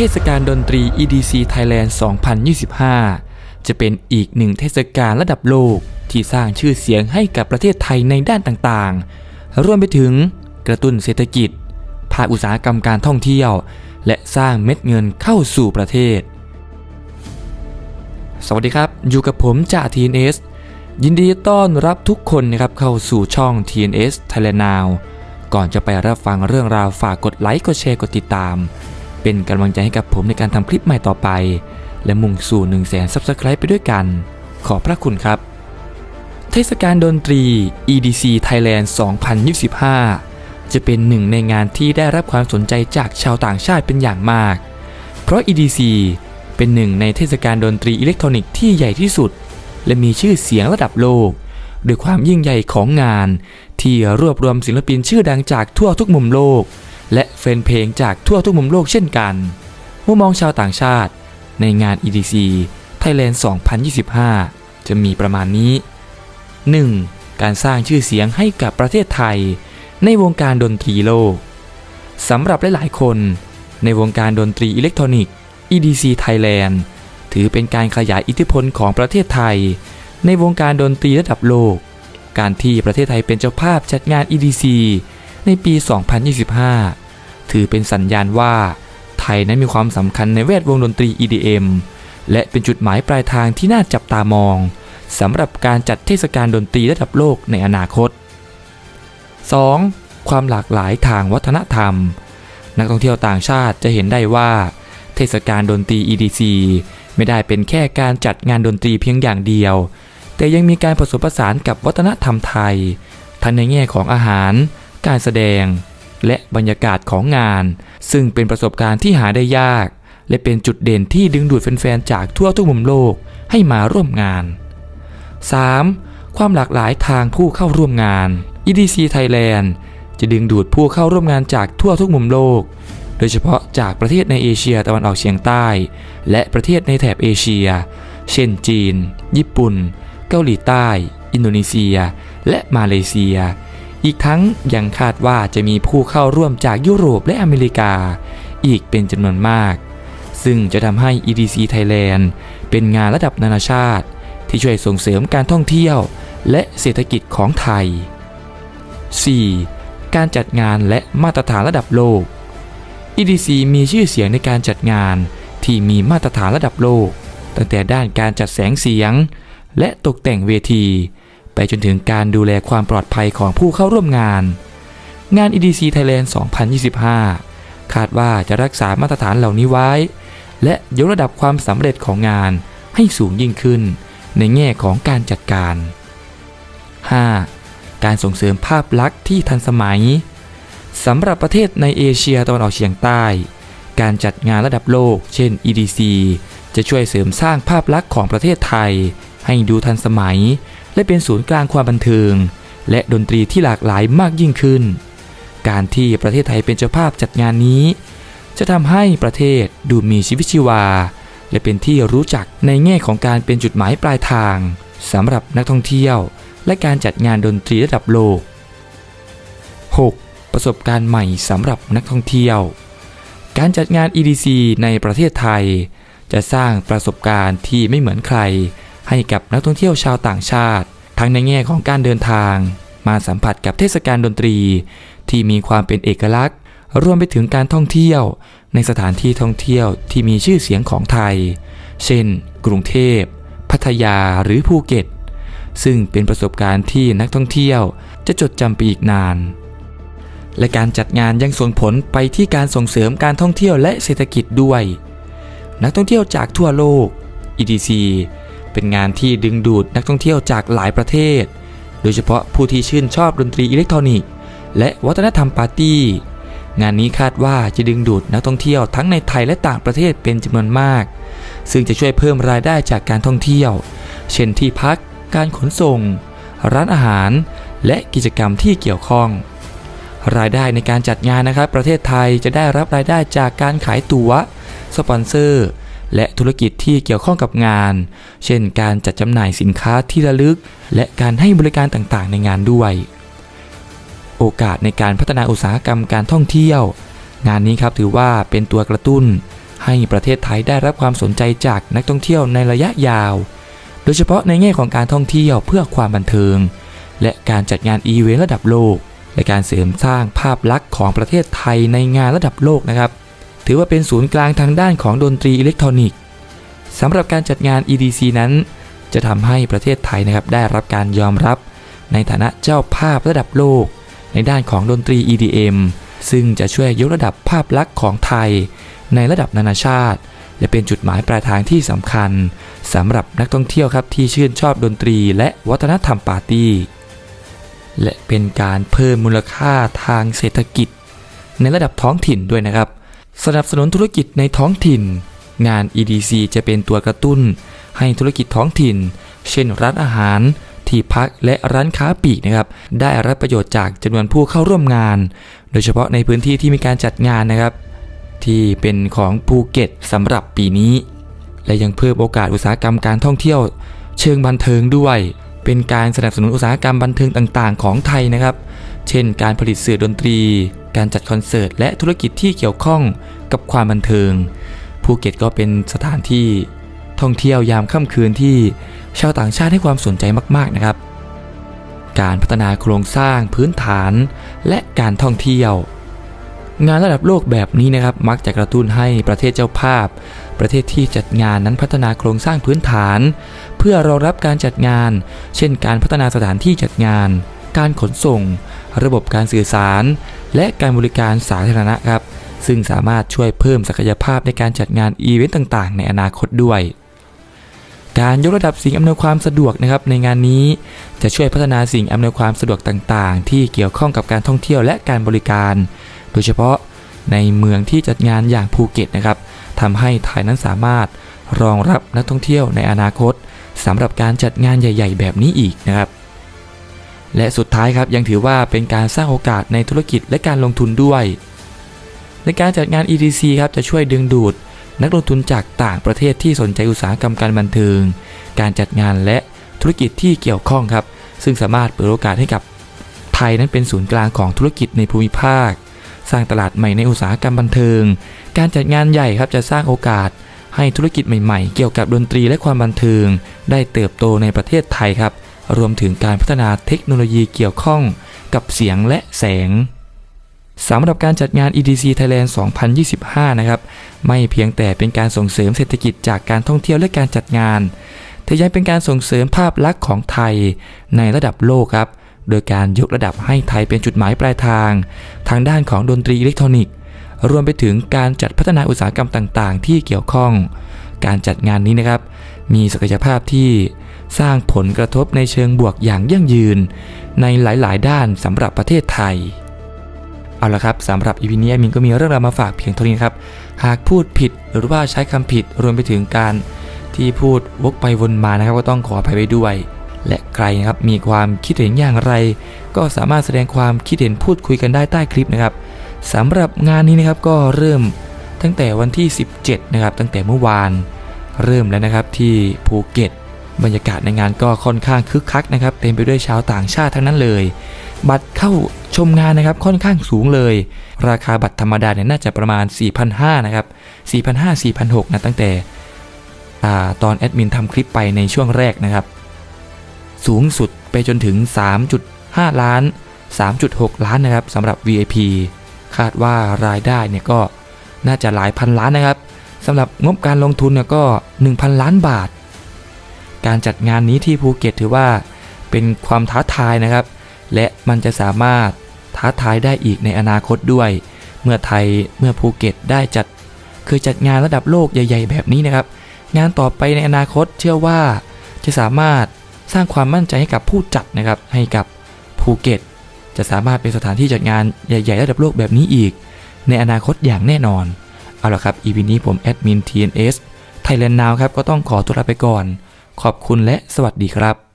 ทศกาลดนตรี EDC Thailand 2025 จะเป็นอีกหนึ่งเทศกาลระดับโลกที่สร้างชื่อเสียงให้กับประเทศไทยในด้านต่างๆ รวมไปถึงกระตุ้นเศรษฐกิจ ภาคอุตสาหกรรมการท่องเที่ยว และสร้างเม็ดเงินเข้าสู่ประเทศ สวัสดีครับ อยู่กับผมจ่า TNS ยินดีต้อนรับทุกคนนะครับเข้าสู่ช่อง TNS Thailand Now ก่อนจะไปรับฟังเรื่องราวฝากกดไลค์ กดแชร์ กดติดตาม เป็นกำลังใจให้กับผมในการทำคลิปใหม่ต่อไป และมุ่งสู่1 0 0 0 0แสน Subscribe ไปด้วยกัน ขอบพระคุณครับ เทศกาลดนตรี EDC Thailand 2025 จะเป็นหนึ่งในงานที่ได้รับความสนใจจากชาวต่างชาติเป็นอย่างมาก เพราะ EDC เป็นหนึ่งในเทศกาลดนตรีอิเล็กทรอนิกส์ที่ใหญ่ที่สุด และมีชื่อเสียงระดับโลกด้วยความยิ่งใหญ่ของงาน ที่รวบรวมศิลปินชื่อดังจากทั่วทุกมุมโลก และแฟนเพลงจากทั่วทุกมุมโลกเช่นกัน มุมมองชาวต่างชาติ ในงาน EDC Thailand 2025 จะมีประมาณนี้ 1. การสร้างชื่อเสียงให้กับประเทศไทย ในวงการดนตรีโลกสำหรับหลายๆคน ในวงการดนตรีอิเล็กทรอนิกส์ EDC Thailand ถือเป็นการขยายอิทธิพลของประเทศไทย ในวงการดนตรีระดับโลก การที่ประเทศไทยเป็นเจ้าภาพจัดงาน EDC ในปี 2025 ถือเป็นสัญญาณว่า ไทยนั้นมีความสำคัญในแวดวงดนตรี EDM และเป็นจุดหมายปลายทางที่น่าจับตามองสำหรับการจัดเทศกาลดนตรีระดับโลกในอนาคต 2. ความหลากหลายทางวัฒนธรรม นักท่องเที่ยวต่างชาติจะเห็นได้ว่า เทศกาลดนตรี EDC ไม่ได้เป็นแค่การจัดงานดนตรีเพียงอย่างเดียว แต่ยังมีการผสมผสานกับวัฒนธรรมไทย ทั้งในแง่ของอาหาร การแสดง และบรรยากาศของงาน ซึ่งเป็นประสบการณ์ที่หาได้ยาก และเป็นจุดเด่นที่ดึงดูดแฟนๆ จากทั่วทุกมุมโลกให้มาร่วมงาน 3. ความหลากหลายทางผู้เข้าร่วมงาน EDC Thailand จะดึงดูดผู้เข้าร่วมงานจากทั่วทุกมุมโลก โดยเฉพาะจากประเทศในเอเชียตะวันออกเฉียงใต้ และประเทศในแถบเอเชีย เช่นจีน ญี่ปุ่น เกาหลีใต้ อินโดนีเซีย และมาเลเซีย อีกทั้งยังคาดว่าจะมีผู้เข้าร่วมจากยุโรปและอเมริกา อีกเป็นจำนวนมาก ซึ่งจะทำให้ EDC Thailand เป็นงานระดับนานาชาติ ที่ช่วยส่งเสริมการท่องเที่ยว และเศรษฐกิจของไทย 4. การจัดงานและมาตรฐานระดับโลก EDC มีชื่อเสียงในการจัดงานที่มีมาตรฐานระดับโลก ตั้งแต่ด้านการจัดแสงเสียง และตกแต่งเวที จนถึงการดูแลความปลอดภัยของผู้เข้าร่วมงาน งาน EDC Thailand 2025 คาดว่าจะรักษามาตรฐานเหล่านี้ไว้ และยกระดับความสำเร็จของงานให้สูงยิ่งขึ้น ในแง่ของการจัดการ 5. การส่งเสริมภาพลักษณ์ที่ทันสมัยสำหรับประเทศในเอเชียตะวันออกเฉียงใต้ การจัดงานระดับโลก เช่น EDC จะช่วยเสริมสร้างภาพลักษณ์ของประเทศไทย ให้ดูทันสมัย และเป็นศูนย์กลางความบันเทิง และดนตรีที่หลากหลายมากยิ่งขึ้น การที่ประเทศไทยเป็นเจ้าภาพจัดงานนี้ จะทำให้ประเทศดูมีชีวิตชีวา และเป็นที่รู้จักในแง่ของการเป็นจุดหมายปลายทางสำหรับนักท่องเที่ยว และการจัดงานดนตรีระดับโลก 6. ประสบการณ์ใหม่สำหรับนักท่องเที่ยว การจัดงาน EDC ในประเทศไทย จะสร้างประสบการณ์ที่ไม่เหมือนใคร ให้กับนักท่องเที่ยวชาวต่างชาติ ทั้งในแง่ของการเดินทาง มาสัมผัสกับเทศกาลดนตรี ที่มีความเป็นเอกลักษณ์ รวมไปถึงการท่องเที่ยว ในสถานที่ท่องเที่ยวที่มีชื่อเสียงของไทย เช่น กรุงเทพ พัทยาหรือภูเก็ต ซึ่งเป็นประสบการณ์ที่นักท่องเที่ยวจะจดจำไปอีกนานและการจัดงานยังส่งผลไปที่การส่งเสริมการท่องเที่ยวและเศรษฐกิจด้วย นักท่องเที่ยวจากทั่วโลก EDC เป็นงานที่ดึงดูดนักท่องเที่ยวจากหลายประเทศ โดยเฉพาะผู้ที่ชื่นชอบดนตรีอิเล็กทรอนิกส์และวัฒนธรรมปาร์ตี้ งานนี้คาดว่าจะดึงดูดนักท่องเที่ยวทั้งในไทยและต่างประเทศเป็นจำนวนมาก ซึ่งจะช่วยเพิ่มรายได้จากการท่องเที่ยว เช่นที่พัก การขนส่ง ร้านอาหาร และกิจกรรมที่เกี่ยวข้อง รายได้ในการจัดงานนะครับ ประเทศไทยจะได้รับรายได้จากการขายตั๋ว สปอนเซอร์ และธุรกิจที่เกี่ยวข้องกับงาน เช่น การจัดจำหน่ายสินค้าที่ระลึก และการให้บริการต่างๆ ในงานด้วย โอกาสในการพัฒนาอุตสาหกรรมการท่องเที่ยว งานนี้ครับถือว่าเป็นตัวกระตุ้น ให้ประเทศไทยได้รับความสนใจจากนักท่องเที่ยวในระยะยาว โดยเฉพาะในแง่ของการท่องเที่ยวเพื่อความบันเทิง และการจัดงานอีเวนต์ระดับโลกและการเสริมสร้างภาพลักษณ์ของประเทศไทยในงานระดับโลกนะครับ ถือว่าเป็นศูนย์กลางทางด้านของดนตรีอิเล็กทรอนิกส์สำหรับการจัดงาน EDC นั้น จะทำให้ประเทศไทยนะครับได้รับการยอมรับ ในฐานะเจ้าภาพระดับโลก ในด้านของดนตรี EDM ซึ่งจะช่วยยกระดับภาพลักษณ์ของไทย ในระดับนานาชาติ และเป็นจุดหมายปลายทางที่สำคัญสำหรับนักท่องเที่ยวครับที่ชื่นชอบดนตรี และวัฒนธรรมปาร์ตี้และเป็นการเพิ่มมูลค่าทางเศรษฐกิจ ในระดับท้องถิ่นด้วยนะครับ สนับสนุนธุรกิจในท้องถิ่น งาน EDC จะเป็นตัวกระตุ้น ให้ธุรกิจท้องถิ่น เช่นร้านอาหาร ที่พักและร้านค้าปลีกนะครับ ได้รับประโยชน์จากจำนวนผู้เข้าร่วมงาน โดยเฉพาะในพื้นที่ที่มีการจัดงานนะครับ ที่เป็นของภูเก็ตสำหรับปีนี้ และยังเพิ่มโอกาสอุตสาหกรรมการท่องเที่ยว เชิงบันเทิงด้วย เป็นการสนับสนุนอุตสาหกรรมบันเทิงต่าง ๆ ของไทยนะครับ เช่น การผลิตสื่อดนตรี การจัดคอนเสิร์ต และธุรกิจที่เกี่ยวข้องกับความบันเทิง ภูเก็ตก็เป็นสถานที่ท่องเที่ยวยามค่ำคืนที่ชาวต่างชาติให้ความสนใจมาก ๆนะครับ การพัฒนาโครงสร้างพื้นฐานและการท่องเที่ยว งานระดับโลกแบบนี้นะครับ มักจะกระตุ้นให้ประเทศเจ้าภาพ ประเทศที่จัดงานนั้นพัฒนาโครงสร้างพื้นฐาน เพื่อรองรับการจัดงาน เช่น การพัฒนาสถานที่จัดงาน การขนส่ง ระบบการสื่อสาร และการบริการสาธารณะครับ ซึ่งสามารถช่วยเพิ่มศักยภาพในการจัดงานอีเวนต์ต่างๆ ในอนาคตด้วย การยกระดับสิ่งอำนวยความสะดวกนะครับในงานนี้จะช่วยพัฒนาสิ่งอำนวยความสะดวกต่างๆ ที่เกี่ยวข้องกับการท่องเที่ยวและการบริการ โดยเฉพาะในเมืองที่จัดงานอย่างภูเก็ตนะครับทำให้ไทยนั้นสามารถรองรับนักท่องเที่ยวในอนาคตสำหรับการจัดงานใหญ่ ๆ แบบนี้อีกนะครับ และสุดท้ายครับยังถือว่าเป็นการสร้างโอกาสในธุรกิจและการลงทุนด้วย ในการจัดงาน EDC ครับจะช่วยดึงดูด นักลงทุนจากต่างประเทศที่สนใจอุตสาหกรรมการบันเทิง การจัดงานและธุรกิจที่เกี่ยวข้องครับ ซึ่งสามารถเปิดโอกาสให้กับไทยนั้นเป็นศูนย์กลางของธุรกิจในภูมิภาค สร้างตลาดใหม่ในอุตสาหกรรมบันเทิง การจัดงานใหญ่ครับจะสร้างโอกาสให้ธุรกิจใหม่ๆ เกี่ยวกับดนตรีและความบันเทิง ได้เติบโตในประเทศไทยครับ รวมถึงการพัฒนาเทคโนโลยีเกี่ยวข้องกับเสียงและแสงสำหรับการจัดงาน EDC Thailand 2025 นะครับ ไม่เพียงแต่เป็นการส่งเสริมเศรษฐกิจจากการท่องเที่ยวและการจัดงาน แต่ยังเป็นการส่งเสริมภาพลักษณ์ของไทยในระดับโลกครับ โดยการยกระดับให้ไทยเป็นจุดหมายปลายทาง ทางด้านของดนตรีอิเล็กทรอนิกส์ รวมไปถึงการจัดพัฒนาอุตสาหกรรมต่าง ๆ ที่เกี่ยวข้อง การจัดงานนี้นะครับ มีศักยภาพที่สร้างผลกระทบในเชิงบวกอย่างยั่งยืน ในหลาย ๆ ด้านสำหรับประเทศไทย เอาละครับสำหรับอีพีนี้มินก็มีเรื่องราวมาฝากเพียงเท่านี้ครับ หากพูดผิดหรือว่าใช้คำผิดรวมไปถึงการที่พูดวกไปวนมานะครับก็ต้องขออภัยไว้ด้วย และใครนะครับมีความคิดเห็นอย่างไร ก็สามารถแสดงความคิดเห็นพูดคุยกันได้ใต้คลิปนะครับสำหรับงานนี้นะครับก็เริ่มตั้งแต่วันที่ 17 นะครับ ตั้งแต่เมื่อวาน เริ่มแล้วนะครับที่ภูเก็ต บรรยากาศในงานก็ค่อนข้างคึกคักนะครับเต็มไปด้วยชาวต่างชาติทั้งนั้นเลย บัตรเข้าชมงานนะครับค่อนข้างสูงเลย ราคาบัตรธรรมดาเนี่ยน่าจะประมาณ 4,500นะครับ4,500 4,600นะตั้งแต่อตอนแอดมินทำคลิปไปในช่วงแรกนะครับ สูงสุดไปจนถึง 3.5 ล้าน 3.6 ล้านนะครับสำหรับ VIP คาดว่ารายได้เนี่ยก็น่าจะหลายพันล้านนะครับ สำหรับงบการลงทุนเนี่ยก็ 1,000 ล้านบาท การจัดงานนี้ที่ภูเก็ตถือว่าเป็นความท้าทายนะครับ และมันจะสามารถท้าทายได้อีกในอนาคตด้วย เมื่อไทยเมื่อภูเก็ตได้จัดเคยจัดงานระดับโลกใหญ่ ๆ แบบนี้นะครับ งานต่อไปในอนาคตเชื่อว่าจะสามารถสร้างความมั่นใจให้กับผู้จัดนะครับ ให้กับภูเก็ต จะสามารถเป็นสถานที่จัดงานใหญ่ ๆ ระดับโลกแบบนี้อีก ในอนาคตอย่างแน่นอน เอาละครับ EP นี้ผมแอดมิน TNS Thailand Now ครับก็ต้องขอตัวลาไปก่อน ขอบคุณและสวัสดีครับ